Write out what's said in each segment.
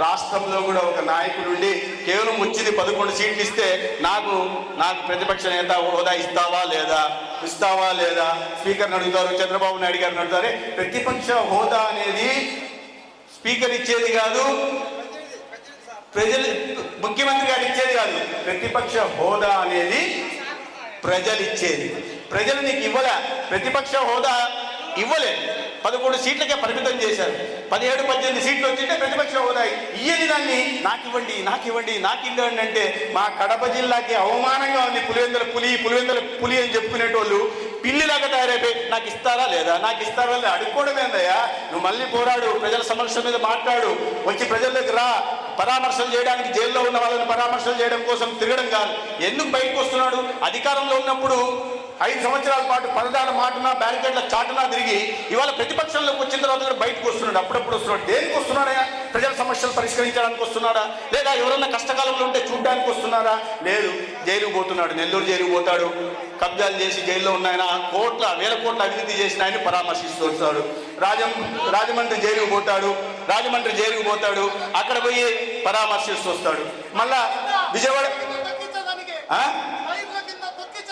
రాష్ట్రంలో కూడా ఒక నాయకుడు ఉండి కేవలం వచ్చింది పదకొండు సీట్లు ఇస్తే నాకు నాకు ప్రతిపక్ష నేత హోదా ఇస్తావా లేదా? ఇస్తావా లేదా? స్పీకర్ని అడుగుతారు చంద్రబాబు నాయుడు గారిని అడుగుతారు. ప్రతిపక్ష హోదా అనేది స్పీకర్ ఇచ్చేది కాదు ప్రజలు ముఖ్యమంత్రి గారు ఇచ్చేది కాదు. ప్రతిపక్ష హోదా అనేది ప్రజలు ఇచ్చేది. ప్రజలు నీకు ఇవ్వలే. ప్రతిపక్ష హోదా ఇవ్వలే. పదకొండు సీట్లకే పరిమితం చేశారు. పదిహేడు పద్దెనిమిది సీట్లు వచ్చింటే ప్రతిపక్ష హోదా ఇయ్యని దాన్ని నాకు ఇవ్వండి నాకు ఇవ్వండి నాకు ఇవ్వండి అంటే మా కడప జిల్లాకి అవమానంగా ఉంది. పులివెందుల పులి పులివెందుల పులి అని చెప్పుకునేటోళ్ళు పిల్లిలాగా తయారైపోయి నాకు ఇస్తారా లేదా? నాకు ఇస్తారా లేదా? అడుక్కోవడమేందయ్యా నువ్వు మళ్ళీ పోరాడు ప్రజల సమస్యల మీద మాట్లాడు వచ్చి ప్రజల్లోకి రా. పరామర్శలు చేయడానికి జైల్లో ఉన్న వాళ్ళని పరామర్శలు చేయడం కోసం తిరగడం కాదు. ఎందుకు బయటకు వస్తున్నాడు అధికారంలో ఉన్నప్పుడు ఐదు సంవత్సరాల పాటు పరదాల మాటన బ్యారికేడ్ల చాటున తిరిగి ఇవాళ ప్రతిపక్షంలోకి వచ్చిన తర్వాత కూడా బయటకు వస్తున్నాడు. అప్పుడప్పుడు వస్తున్నాడు. దేనికి వస్తున్నాడా? ప్రజల సమస్యలు పరిష్కరించడానికి వస్తున్నాడా? లేదా ఎవరన్నా కష్టకాలంలో ఉంటే చూడడానికి వస్తున్నారా? లేదు. జైలుకు పోతున్నాడు. నెల్లూరు జైలుకు పోతాడు. కబ్జాలు చేసి జైల్లో ఉన్న ఆయన కోట్ల వేల కోట్ల అవినీతి చేసిన ఆయన పరామర్శిస్తూ వస్తాడు రాజం రాజమండ్రి జైలుకు పోతాడు. రాజమండ్రి జైలుకు పోతాడు. అక్కడ పోయి పరామర్శిస్తూ వస్తాడు మళ్ళా విజయవాడ తొక్కించడానికి ఆ? టైర్ల కింద తొక్కించడానికి ఆ,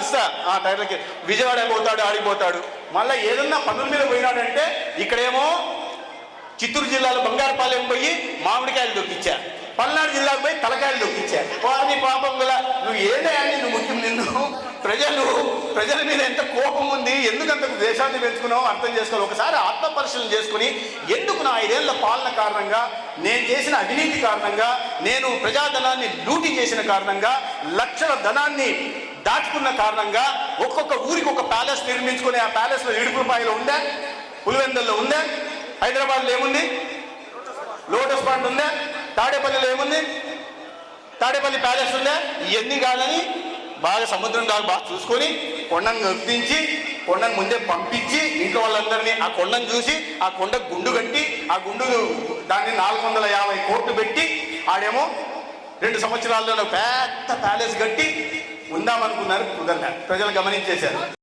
ఇస్తా. ఆ టైర్లకి విజయవాడ పోతాడు ఆడిపోతాడు మళ్ళీ ఏదన్నా పనుల మీద పోయినాడంటే ఇక్కడేమో చిత్తూరు జిల్లాలో బంగారుపాలెం పోయి మామిడికాయలు దొక్కిచ్చా. పల్నాడు జిల్లాకు పోయి తలకాయలు దొక్కిచ్చా. వారిని పాపం గల నువ్వు ఏదయ్యాని నువ్వు ముఖ్యం నిన్ను ప్రజలు ప్రజల మీద ఎంత కోపం ఉంది ఎందుకంత దేశాన్ని పెంచుకున్నావు అర్థం చేసుకోవాలి. ఒకసారి ఆత్మ పరిశీలన చేసుకుని ఎందుకు నా ఐదేళ్ళ పాలన కారణంగా నేను చేసిన అవినీతి కారణంగా నేను ప్రజాధనాన్ని లూటీ చేసిన కారణంగా లక్షల ధనాన్ని దాచుకున్న కారణంగా ఒక్కొక్క ఊరికి ఒక ప్యాలెస్ నిర్మించుకుని ఆ ప్యాలెస్లో ఇడుపులపాయలో ఉందా పులివెందల్లో ఉందా హైదరాబాద్లో ఏముంది? లోటస్ పాండ్ ఉందా తాడేపల్లిలో ఏముంది? తాడేపల్లి ప్యాలెస్ ఉందా ఇవన్నీ కాదని బాగా సముద్రం దాకా బాగా చూసుకొని కొండను గుర్తించి కొండను ముందే పంపించి ఇంట్లో వాళ్ళందరినీ ఆ కొండను చూసి ఆ కొండ గుండు కట్టి ఆ గుండు దాన్ని నాలుగు వందల యాభై కోట్లు పెట్టి ఆడేమో రెండు సంవత్సరాల్లో పెద్ద ప్యాలెస్ కట్టి ఉందామనుకున్నారు కుదరలే ప్రజలు గమనించేశారు.